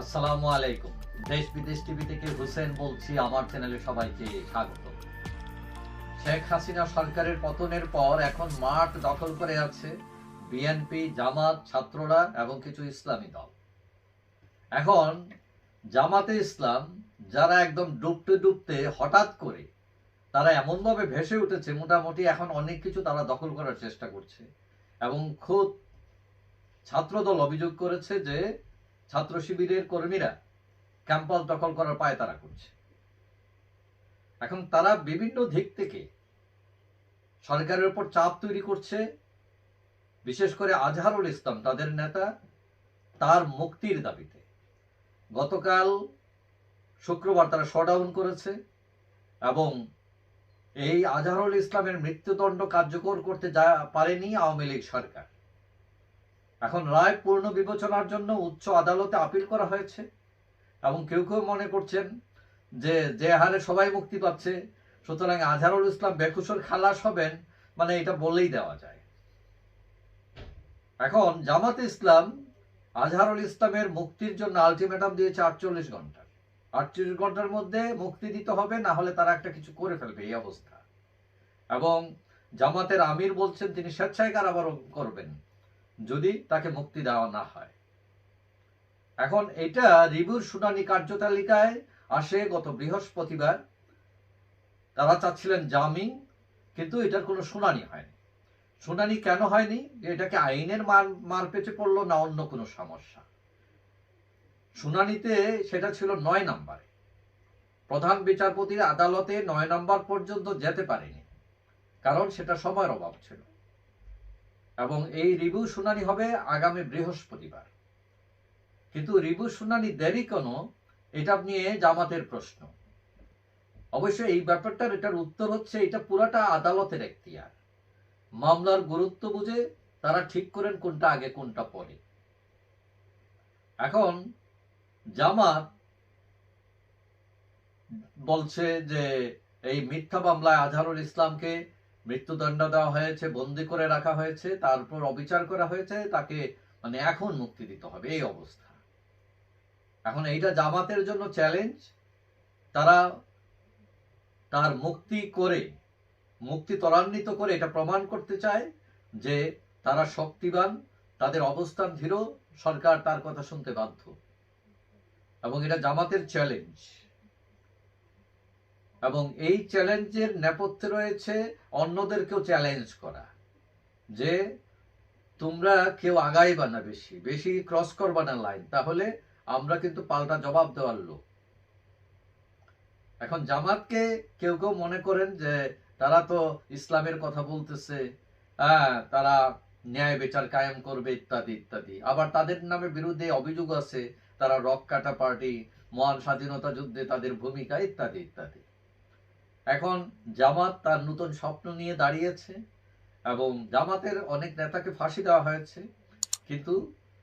আসসালামু আলাইকুম। দেশ বিদেশ টিভি থেকে হুসেন বলছি, আমার চ্যানেলে সবাইকে স্বাগত। শেখ হাসিনা সরকারের পতনের পর এখন মাঠ দখল করে আছে বিএনপি, জামাত, ছাত্ররা এবং কিছু ইসলামী দল। এখন জামাতে ইসলাম, যারা একদম ডুবতে ডুবতে হঠাৎ করে তারা এমনভাবে ভেসে উঠেছে, মোটামুটি এখন অনেক কিছু তারা দখল করার চেষ্টা করছে। এবং খুব ছাত্রদল অভিযোগ করেছে যে ছাত্র শিবিরের কর্মীরা ক্যাম্পাস দখল করার পায় তারা করছে। এখন তারা বিভিন্ন দিক থেকে সরকারের উপর চাপ তৈরি করছে। বিশেষ করে আজহারুল ইসলাম, তাদের নেতা, তার মুক্তির দাবিতে। গতকাল শুক্রবার তারা শডাউন করেছে এবং এই আজহারুল ইসলামের মৃত্যুদণ্ড কার্যকর করতে যা পারেনি আওয়ামী লীগ সরকার। এখন রায় পূর্ণ বিবেচনার জন্য উচ্চ আদালতে আপিল করা হয়েছে এবং কেউ কেউ মনে করছেন যে যে হারে সবাই মুক্তি পাচ্ছে, সুতরাং আজহারুল ইসলাম বেকুসর খালাস হবেন মানে এটা বলেই দেওয়া যায়। এখন জামাত ইসলাম আজহারুল ইসলামের মুক্তির জন্য আলটিমেটাম দিয়েছে আটচল্লিশ ঘণ্টা। আটচল্লিশ ঘণ্টার মধ্যে মুক্তি দিতে হবে, না হলে তারা একটা কিছু করে ফেলবে এই অবস্থা। এবং জামাতের আমির বলছেন, তিনি স্বেচ্ছায় কারাবরণ করবেন। যদি তাকে মুক্তি দেওয়া না হয়। এখন এটা রিভিউর শুনানি কার্যতালিকায় আসে গত বৃহস্পতিবার। তারা চাচ্ছিলেন জামিন, কিন্তু এটার কোনো শুনানি হয়নি। শুনানি কেন হয়নি? যে এটাকে আইনের মার মার পেছে পড়ল না অন্য কোনো সমস্যা? শুনানিতে সেটা ছিল নয় নম্বরে। প্রধান বিচারপতির আদালতে নয় নম্বর পর্যন্ত যেতে পারেনি, কারণ সেটা সময়ের অভাব ছিল। এবং এই রিভিউ শুনানি হবে আগামী বৃহস্পতিবার। কিন্তু রিভিউ শুনানি দেরি কেন? এটা নিয়ে জামাতের প্রশ্ন। অবশ্য এই ব্যাপারটার এটার উত্তর হচ্ছে, এটা পুরাটা আদালতের এখতিয়ার। মামলার গুরুত্ব বুঝে তারা ঠিক করেন কোনটা আগে, কোনটা পরে। এখন জামাত বলছে যে এই মিথ্যা মামলায় আজহারুল ইসলামকে মৃত্যুদণ্ড দেওয়া হয়েছে, বন্দি করে রাখা হয়েছে, তারপর অবিচার করা হয়েছে, তাকে মানে এখন মুক্তি দিতে হবে, এই অবস্থা। এখন এইটা জামাতের জন্য চ্যালেঞ্জ তারা তার মুক্তি করে, মুক্তি ত্বরান্বিত করে এটা প্রমাণ করতে চায় যে তারা শক্তিবান, তাদের অবস্থান ধীর, সরকার তার কথা শুনতে বাধ্য। এবং এটা জামাতের চ্যালেঞ্জ এবং এই চ্যালেঞ্জের নেপথ্যে রয়েছে অন্যদেরকেও চ্যালেঞ্জ করা, যে তোমরা কেউ আগাইবা না বেশি বেশি ক্রস করবা না লাইন তাহলে আমরা কিন্তু পাল্টা জবাব দেওয়ার লোক। এখন জামাতকে কেউ কেউ মনে করেন যে তারা তো ইসলামের কথা বলতেছে হ্যাঁ তারা ন্যায় বিচার কায়েম করবে ইত্যাদি ইত্যাদি। আবার তাদের নামে বিরুদ্ধে অভিযোগ আছে, তারা রক কাটা পার্টি, মহান স্বাধীনতা যুদ্ধে তাদের ভূমিকা, ইত্যাদি ইত্যাদি। এখন জামাত তার নতুন স্বপ্ন নিয়ে দাঁড়িয়েছে এবং জামাতের অনেক নেতাকে ফাঁসি দেওয়া হয়েছে। কিন্তু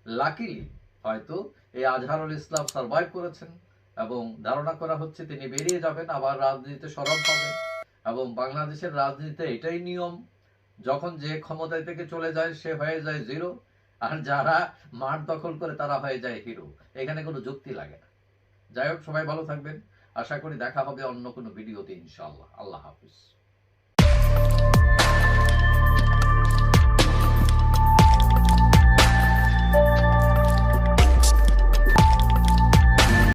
লাকিলি হয়তো এই আজহারুল ইসলাম সার্ভাইভ করেছেন এবং ধারণা করা হচ্ছে তিনি বেরিয়ে যাবেন, আবার রাজনীতিতে সরব হবেন এবং বাংলাদেশের রাজনীতিতে এটাই নিয়ম, যখন যে ক্ষমতায় থেকে চলে যায় সে হয়ে যায় জিরো আর যারা মাঠ দখল করে তারা হয়ে যায় হিরো এখানে কোনো যুক্তি লাগে না। যাই হোক, সবাই ভালো থাকবেন। আশা করি দেখা হবে অন্য কোনো ভিডিওতে ইনশাআল্লাহ। আল্লাহ হাফিজ।